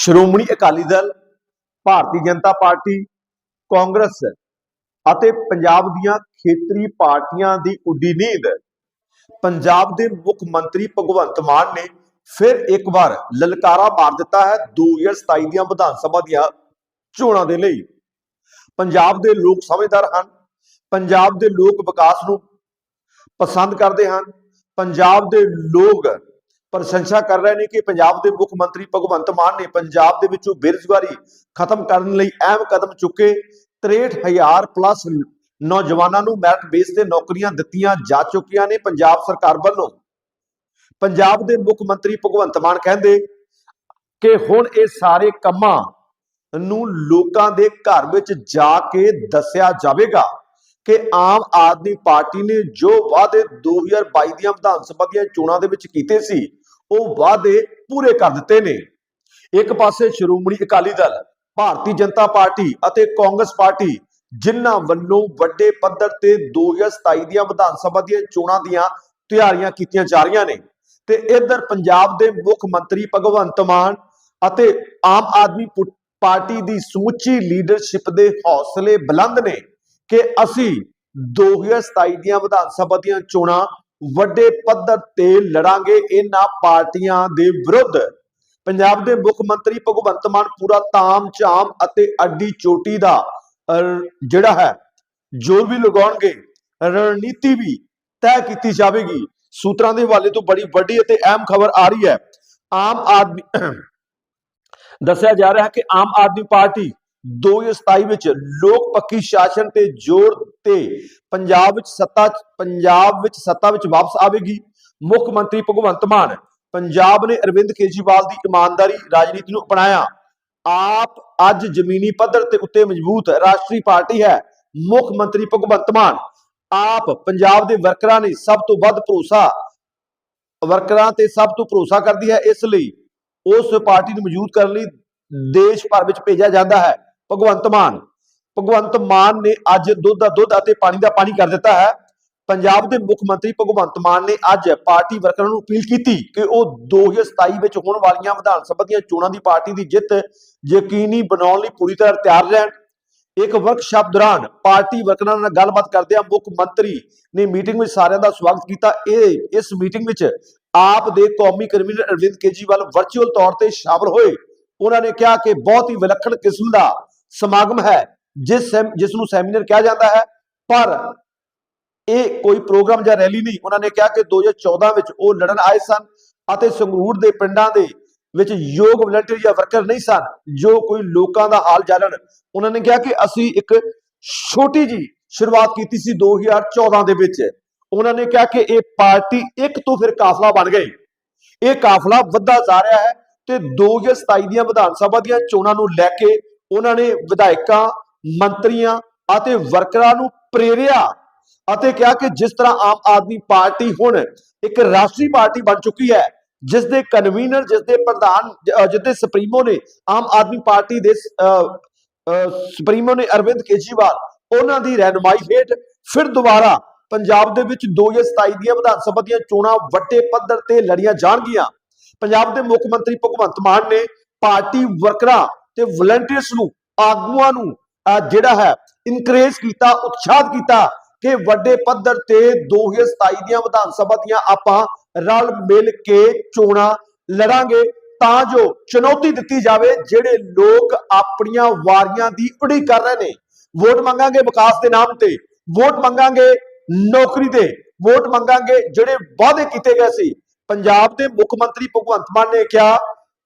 Shiromani Akali Dal, Bharatiya Janata party, Congress ਅਤੇ ਪੰਜਾਬ ਦੀਆਂ ਖੇਤਰੀ ਪਾਰਟੀਆਂ ਦੀ ਉੱਡੀ ਨੀਂਦ। ਪੰਜਾਬ ਦੇ ਮੁੱਖ ਮੰਤਰੀ ਭਗਵੰਤ ਮਾਨ ਨੇ ਫਿਰ ਇੱਕ ਵਾਰ ਲਲਕਾਰਾ ਮਾਰ ਦਿੱਤਾ ਹੈ 2027 ਦੀਆਂ ਵਿਧਾਨ ਸਭਾ ਦੀਆਂ ਚੋਣਾਂ ਦੇ ਲਈ। ਪੰਜਾਬ ਦੇ ਲੋਕ ਸਮਝਦਾਰ ਹਨ, ਪੰਜਾਬ ਦੇ ਲੋਕ ਵਿਕਾਸ ਨੂੰ ਪਸੰਦ ਕਰਦੇ ਹਨ, ਪੰਜਾਬ ਦੇ ਲੋਕ ਪ੍ਰਸ਼ੰਸਾ ਕਰ ਰਹੇ ਨੇ ਕਿ ਪੰਜਾਬ ਦੇ ਮੁੱਖ ਮੰਤਰੀ ਭਗਵੰਤ ਮਾਨ ਨੇ ਪੰਜਾਬ ਦੇ ਵਿੱਚੋਂ ਬੇਰੁਜ਼ਗਾਰੀ ਖਤਮ ਕਰਨ ਲਈ ਅਹਿਮ ਕਦਮ ਚੁੱਕੇ। 63000 ਪਲੱਸ ਨੌਜਵਾਨਾਂ ਨੂੰ ਮੈਰਿਟ ਬੇਸ ਤੇ ਨੌਕਰੀਆਂ ਦਿੱਤੀਆਂ ਜਾ ਚੁੱਕੀਆਂ ਨੇ ਪੰਜਾਬ ਸਰਕਾਰ ਵੱਲੋਂ। ਪੰਜਾਬ ਦੇ ਮੁੱਖ ਮੰਤਰੀ ਭਗਵੰਤ ਮਾਨ ਕਹਿੰਦੇ ਕਿ ਹੁਣ ਇਹ ਸਾਰੇ ਕੰਮਾਂ ਨੂੰ ਲੋਕਾਂ ਦੇ ਘਰ ਵਿੱਚ ਜਾ ਕੇ ਦੱਸਿਆ ਜਾਵੇਗਾ। ਕਿ ਆਮ ਆਦਮੀ ਪਾਰਟੀ ਨੇ ਜੋ ਵਾਅਦੇ 2022 ਦੀਆਂ ਵਿਧਾਨ ਸਭਾ ਦੀਆਂ ਚੋਣਾਂ ਦੇ ਵਿੱਚ ਕੀਤੇ ਸੀ, ਉਹ ਵਾਅਦੇ ਪੂਰੇ ਕਰ ਦਿੱਤੇ ਨੇ। ਇੱਕ ਪਾਸੇ ਸ਼੍ਰੋਮਣੀ ਅਕਾਲੀ ਦਲ, ਭਾਰਤੀ ਜਨਤਾ ਪਾਰਟੀ ਅਤੇ ਕਾਂਗਰਸ ਪਾਰਟੀ, ਜਿਨ੍ਹਾਂ ਵੱਲੋਂ ਵੱਡੇ ਪੱਧਰ ਤੇ 2027 ਦੀਆਂ ਵਿਧਾਨ ਸਭਾ ਦੀਆਂ ਚੋਣਾਂ ਦੀਆਂ ਤਿਆਰੀਆਂ ਕੀਤੀਆਂ ਜਾ ਰਹੀਆਂ ਨੇ ਤੇ ਇਧਰ ਪੰਜਾਬ ਦੇ ਮੁੱਖ ਮੰਤਰੀ ਭਗਵੰਤ ਮਾਨ ਅਤੇ ਆਮ ਆਦਮੀ ਪੁ- ਪਾਰਟੀ ਦੀ ਸਮੁੱਚੀ ਲੀਡਰਸ਼ਿਪ ਦੇ ਹੌਸਲੇ ਬੁਲੰਦ ਨੇ। ਕਿ ਅਸੀਂ 2027 ਦੀਆਂ ਵਿਧਾਨ ਸਭਾ ਦੀਆਂ ਚੋਣਾਂ ਵੱਡੇ ਪੱਧਰ ਤੇ ਲੜਾਂਗੇ। ਇਹਨਾਂ ਪਾਰਟੀਆਂ ਦੇ ਵਿਰੁੱਧ ਪੰਜਾਬ ਦੇ ਮੁੱਖ ਮੰਤਰੀ ਭਗਵੰਤ ਮਾਨ ਪੂਰਾ ਤਾਮ ਝਾਮ ਅਤੇ ਅੱਡੀ ਚੋਟੀ ਦਾ ਜਿਹੜਾ ਹੈ, ਜੋਰ ਵੀ ਲਗਾਉਣਗੇ। ਰਣਨੀਤੀ ਵੀ ਤੈਅ ਕੀਤੀ ਜਾਵੇਗੀ। ਸੂਤਰਾਂ ਦੇ ਹਵਾਲੇ ਤੋਂ ਬੜੀ ਵੱਡੀ ਅਤੇ ਅਹਿਮ ਖਬਰ ਆ ਰਹੀ ਹੈ। ਆਮ ਆਦਮੀ ਦੱਸਿਆ ਜਾ ਰਿਹਾ ਹੈ ਕਿ ਆਮ ਆਦਮੀ ਪਾਰਟੀ 2027 ਵਿੱਚ ਲੋਕ ਪੱਖੀ ਸ਼ਾਸਨ ਤੇ ਜ਼ੋਰ ਤੇ ਪੰਜਾਬ ਵਿੱਚ ਸੱਤਾ ਪੰਜਾਬ ਵਿੱਚ ਸੱਤਾ ਵਿੱਚ ਵਾਪਸ ਆਵੇਗੀ। ਮੁੱਖ ਮੰਤਰੀ ਭਗਵੰਤ ਮਾਨ, ਪੰਜਾਬ ਨੇ ਅਰਵਿੰਦ ਕੇਜਰੀਵਾਲ ਦੀ ਇਮਾਨਦਾਰੀ ਰਾਜਨੀਤੀ ਨੂੰ ਅਪਣਾਇਆ। ਆਪ ਅੱਜ ਜ਼ਮੀਨੀ ਪੱਧਰ ਤੇ ਉੱਤੇ ਮਜ਼ਬੂਤ ਰਾਸ਼ਟਰੀ ਪਾਰਟੀ ਹੈ। ਮੁੱਖ ਮੰਤਰੀ ਭਗਵੰਤ ਮਾਨ, ਆਪ ਪੰਜਾਬ ਦੇ ਵਰਕਰਾਂ ਨੇ ਸਭ ਤੋਂ ਵੱਧ ਭਰੋਸਾ, ਵਰਕਰਾਂ ਤੇ ਸਭ ਤੋਂ ਭਰੋਸਾ ਕਰਦੀ ਹੈ। ਇਸ ਲਈ ਉਸ ਪਾਰਟੀ ਨੂੰ ਮਜ਼ਬੂਤ ਕਰਨ ਲਈ ਦੇਸ਼ ਭਰ ਵਿੱਚ ਭੇਜਿਆ ਜਾਂਦਾ ਹੈ। ਭਗਵੰਤ ਮਾਨ। ਭਗਵੰਤ ਮਾਨ ਨੇ ਅੱਜ ਦੁੱਧ ਦਾ ਦੁੱਧ ਅਤੇ ਪਾਣੀ ਦਾ ਪਾਣੀ ਕਰ ਦਿੱਤਾ ਹੈ। ਪੰਜਾਬ ਦੇ ਮੁੱਖ ਮੰਤਰੀ ਭਗਵੰਤ ਮਾਨ ਨੇ ਅੱਜ ਪਾਰਟੀ ਵਰਕਰਾਂ ਨੂੰ ਅਪੀਲ ਕੀਤੀ ਕਿ ਉਹ 2027 ਵਿੱਚ ਹੋਣ ਵਾਲੀਆਂ ਵਿਧਾਨ ਸਭਾ ਦੀਆਂ ਚੋਣਾਂ ਦੀ ਪਾਰਟੀ ਦੀ ਜਿੱਤ ਯਕੀਨੀ ਬਣਾਉਣ ਲਈ ਪੂਰੀ ਤਰ੍ਹਾਂ ਤਿਆਰ ਰਹਿਣ। ਇੱਕ ਵਰਕਸ਼ਾਪ ਦੌਰਾਨ ਪਾਰਟੀ ਵਰਕਰਾਂ ਨਾਲ ਗੱਲਬਾਤ ਕਰਦਿਆਂ ਮੁੱਖ ਮੰਤਰੀ ਨੇ ਮੀਟਿੰਗ ਵਿੱਚ ਸਾਰਿਆਂ ਦਾ ਸਵਾਗਤ ਕੀਤਾ। ਇਹ, ਇਸ ਮੀਟਿੰਗ ਵਿੱਚ ਆਪ ਦੇ ਕੌਮੀ ਕਨਵੀਨਰ ਅਰਵਿੰਦ ਕੇਜਰੀਵਾਲ ਵਰਚੁਅਲ ਤੌਰ ਤੇ ਸ਼ਾਮਲ ਹੋਏ। ਉਹਨਾਂ ਨੇ ਕਿਹਾ ਕਿ ਬਹੁਤ ਹੀ ਵਿਲੱਖਣ ਕਿਸਮ ਦਾ ਸਮਾਗਮ ਹੈ, ਜਿਸ ਸੈਮ- ਜਿਸ ਨੂੰ ਸੈਮੀਨਾਰ ਕਿਹਾ ਜਾਂਦਾ ਹੈ, ਪਰ ਇਹ ਕੋਈ ਪ੍ਰੋਗਰਾਮ ਜਾਂ ਰੈਲੀ ਨਹੀਂ। ਉਹਨਾਂ ਨੇ ਕਿਹਾ ਕਿ 2014 ਵਿੱਚ ਉਹ ਲੜਨ ਆਏ ਸਨ ਅਤੇ ਸੰਗਰੂਰ ਦੇ ਪਿੰਡਾਂ ਦੇ ਵਿੱਚ ਯੋਗ ਵਲੰਟੀਅਰ ਜਾਂ ਵਰਕਰ ਨਹੀਂ ਸਨ, ਜੋ ਕੋਈ ਲੋਕਾਂ ਦਾ ਹਾਲ ਜਾਣਨ। ਉਹਨਾਂ ਨੇ ਕਿਹਾ ਕਿ ਅਸੀਂ ਇੱਕ ਛੋਟੀ ਜੀ ਸ਼ੁਰੂਆਤ ਕੀਤੀ ਸੀ 2014 ਦੇ ਵਿੱਚ। ਉਹਨਾਂ ਨੇ ਕਿਹਾ ਕਿ ਇਹ ਪਾਰਟੀ ਇੱਕ ਤੋਂ ਫਿਰ ਕਾਫਲਾ ਬਣ ਗਈ। ਇਹ ਕਾਫਲਾ ਵੱਧਦਾ ਜਾ ਰਿਹਾ ਹੈ ਤੇ 2027 ਦੀਆਂ ਵਿਧਾਨ ਸਭਾ ਦੀਆਂ ਚੋਣਾਂ ਨੂੰ ਲੈ ਕੇ ਉਹਨਾਂ ਨੇ ਵਿਧਾਇਕਾਂ, ਮੰਤਰੀਆਂ ਅਤੇ ਵਰਕਰਾਂ ਨੂੰ ਪ੍ਰੇਰਿਆ ਅਤੇ ਕਿਹਾ ਕਿ ਜਿਸ ਤਰ੍ਹਾਂ ਆਮ ਆਦਮੀ ਪਾਰਟੀ ਹੁਣ ਇੱਕ ਰਾਸ਼ਟਰੀ ਪਾਰਟੀ ਬਣ ਚੁੱਕੀ ਹੈ ਜਿਸ ਦੇ ਕਨਵੀਨਰ ਜਿਸ ਦੇ ਪ੍ਰਧਾਨ ਜਿਸ ਦੇ ਸੁਪਰੀਮੋ ਨੇ ਆਮ ਆਦਮੀ ਪਾਰਟੀ ਦੇ ਸੁਪਰੀਮੋ ਨੇ ਅਰਵਿੰਦ ਕੇਜਰੀਵਾਲ, ਉਹਨਾਂ ਦੀ ਰਹਿਨੁਮਾਈ ਹੇਠ ਫਿਰ ਦੁਬਾਰਾ ਪੰਜਾਬ ਦੇ ਵਿੱਚ 2027 ਦੀਆਂ ਵਿਧਾਨ ਸਭਾ ਦੀਆਂ ਚੋਣਾਂ ਵੱਡੇ ਪੱਧਰ ਤੇ ਲੜੀਆਂ ਜਾਣਗੀਆਂ। ਪੰਜਾਬ ਦੇ ਮੁੱਖ ਮੰਤਰੀ ਭਗਵੰਤ ਮਾਨ ਨੇ ਪਾਰਟੀ ਵਰਕਰਾਂ ਤੇ ਵਲੰਟੀਅਰਸ ਨੂੰ, ਆਗੂਆਂ ਨੂੰ ਜਿਹੜਾ ਹੈ ਇਨਕਰੇਜ ਕੀਤਾ ਉਤਸ਼ਾਹਤ ਕੀਤਾ ਕਿ ਵੱਡੇ ਪੱਧਰ ਤੇ 2027 ਦੀਆਂ ਵਿਧਾਨ ਸਭਾ ਦੀਆਂ ਆਪਾਂ ਰਲ ਮਿਲ ਕੇ ਚੋਣਾਂ ਲੜਾਂਗੇ ਤਾਂ ਜੋ ਚੁਣੌਤੀ ਦਿੱਤੀ ਜਾਵੇ, ਜਿਹੜੇ ਲੋਕ ਆਪਣੀਆਂ ਵਾਰੀਆਂ ਦੀ ਉਡੀਕ ਕਰ ਰਹੇ ਨੇ। ਵੋਟ ਮੰਗਾਂਗੇ ਵਿਕਾਸ ਦੇ ਨਾਮ ਤੇ, ਵੋਟ ਮੰਗਾਂਗੇ ਨੌਕਰੀ ਤੇ, ਵੋਟ ਮੰਗਾਂਗੇ ਜਿਹੜੇ ਵਾਅਦੇ ਕੀਤੇ ਗਏ ਸੀ। ਪੰਜਾਬ ਦੇ ਮੁੱਖ ਮੰਤਰੀ ਭਗਵੰਤ ਮਾਨ ਨੇ ਕਿਹਾ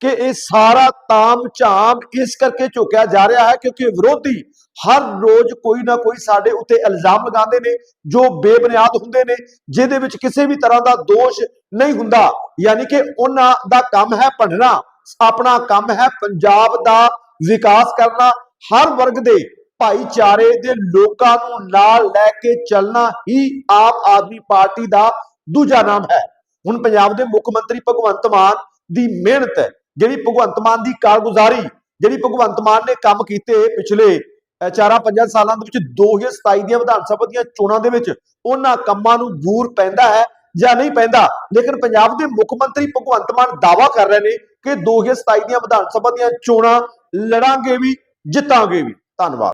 ਕਿ ਇਹ ਸਾਰਾ ਤਾਮ ਝਾਮ ਇਸ ਕਰਕੇ ਝੁਕਿਆ ਜਾ ਰਿਹਾ ਹੈ ਕਿਉਂਕਿ ਵਿਰੋਧੀ ਹਰ ਰੋਜ਼ ਕੋਈ ਨਾ ਕੋਈ ਸਾਡੇ ਉੱਤੇ ਇਲਜ਼ਾਮ ਲਗਾਉਂਦੇ ਨੇ, ਜੋ ਬੇਬੁਨਿਆਦ ਹੁੰਦੇ ਨੇ, ਜਿਹਦੇ ਵਿੱਚ ਕਿਸੇ ਵੀ ਤਰ੍ਹਾਂ ਦਾ ਦੋਸ਼ ਨਹੀਂ ਹੁੰਦਾ। ਯਾਨੀ ਕਿ ਉਹਨਾਂ ਦਾ ਕੰਮ ਹੈ ਪੜਨਾ ਆਪਣਾ ਕੰਮ ਹੈ ਪੰਜਾਬ ਦਾ ਵਿਕਾਸ ਕਰਨਾ, ਹਰ ਵਰਗ ਦੇ ਭਾਈਚਾਰੇ ਦੇ ਲੋਕਾਂ ਨੂੰ ਨਾਲ ਲੈ ਕੇ ਚੱਲਣਾ ਹੀ ਆਮ ਆਦਮੀ ਪਾਰਟੀ ਦਾ ਦੂਜਾ ਨਾਮ ਹੈ। ਹੁਣ ਪੰਜਾਬ ਦੇ ਮੁੱਖ ਮੰਤਰੀ ਭਗਵੰਤ ਮਾਨ ਦੀ ਮਿਹਨਤ ਹੈ। ਜਿਹੜੀ ਭਗਵੰਤ ਮਾਨ ਦੀ ਕਾਰਗੁਜ਼ਾਰੀ ਜਿਹੜੀ ਭਗਵੰਤ ਮਾਨ ਨੇ ਕੰਮ ਕੀਤੇ ਪਿਛਲੇ, ਅਹ, ਚਾਰਾਂ ਪੰਜਾਂ ਸਾਲਾਂ ਦੇ ਵਿੱਚ 2027 ਦੀਆਂ ਵਿਧਾਨ ਸਭਾ ਦੀਆਂ ਚੋਣਾਂ ਦੇ ਵਿੱਚ, ਉਹਨਾਂ ਕੰਮਾਂ ਨੂੰ ਬੂਰ ਪੈਂਦਾ ਹੈ ਜਾਂ ਨਹੀਂ ਪੈਂਦਾ? ਲੇਕਿਨ ਪੰਜਾਬ ਦੇ ਮੁੱਖ ਮੰਤਰੀ ਭਗਵੰਤ ਮਾਨ ਦਾਵਾ ਕਰ ਰਹੇ ਨੇ ਕਿ 2027 ਦੀਆਂ ਵਿਧਾਨ ਸਭਾ ਦੀਆਂ ਚੋਣਾਂ ਲੜਾਂਗੇ ਵੀ, ਜਿੱਤਾਂਗੇ ਵੀ। ਧੰਨਵਾਦ।